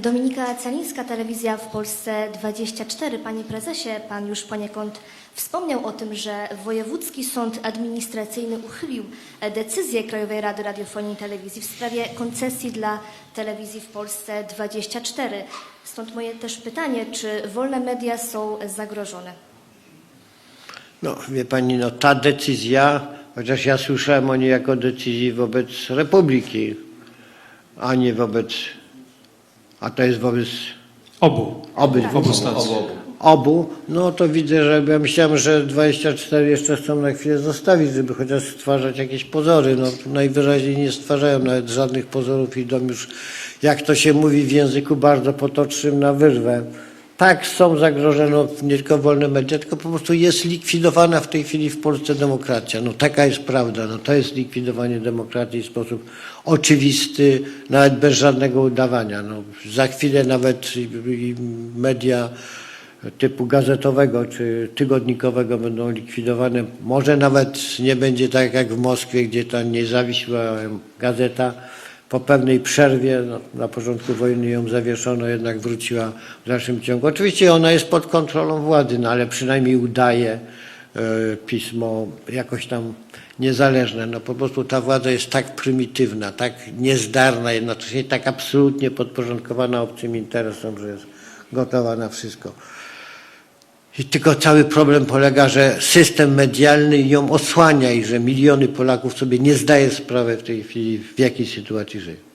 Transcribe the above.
Dominika Calińska, Telewizja w Polsce 24. Panie prezesie, pan już poniekąd wspomniał o tym, że Wojewódzki Sąd Administracyjny uchylił decyzję Krajowej Rady Radiofonii i Telewizji w sprawie koncesji dla Telewizji w Polsce 24. Stąd moje też pytanie, czy wolne media są zagrożone? No, wie pani, no ta decyzja, chociaż ja słyszałem o niej jako decyzji wobec Republiki, a nie wobec, a to jest wobec Obu. obydwu. Obu stacji. Obu, no to widzę, że ja myślałem, że 24 jeszcze chcą na chwilę zostawić, żeby chociaż stwarzać jakieś pozory. No najwyraźniej nie stwarzają nawet żadnych pozorów, idą już, jak to się mówi w języku bardzo potocznym, na wyrwę. Tak, są zagrożone nie tylko wolne media, tylko po prostu jest likwidowana w tej chwili w Polsce demokracja. No taka jest prawda, no to jest likwidowanie demokracji w sposób oczywisty, nawet bez żadnego udawania. No, za chwilę nawet media typu gazetowego czy tygodnikowego będą likwidowane. Może nawet nie będzie tak jak w Moskwie, gdzie ta niezawisła gazeta po pewnej przerwie, no, na początku wojny ją zawieszono, jednak wróciła w dalszym ciągu. Oczywiście ona jest pod kontrolą władzy, no ale przynajmniej udaje e, pismo jakoś tam niezależne. No po prostu ta władza jest tak prymitywna, tak niezdarna, jednocześnie tak absolutnie podporządkowana obcym interesom, że jest gotowa na wszystko. I tylko cały problem polega, że system medialny ją osłania i że miliony Polaków sobie nie zdaje sprawy w tej chwili, w jakiej sytuacji żyją.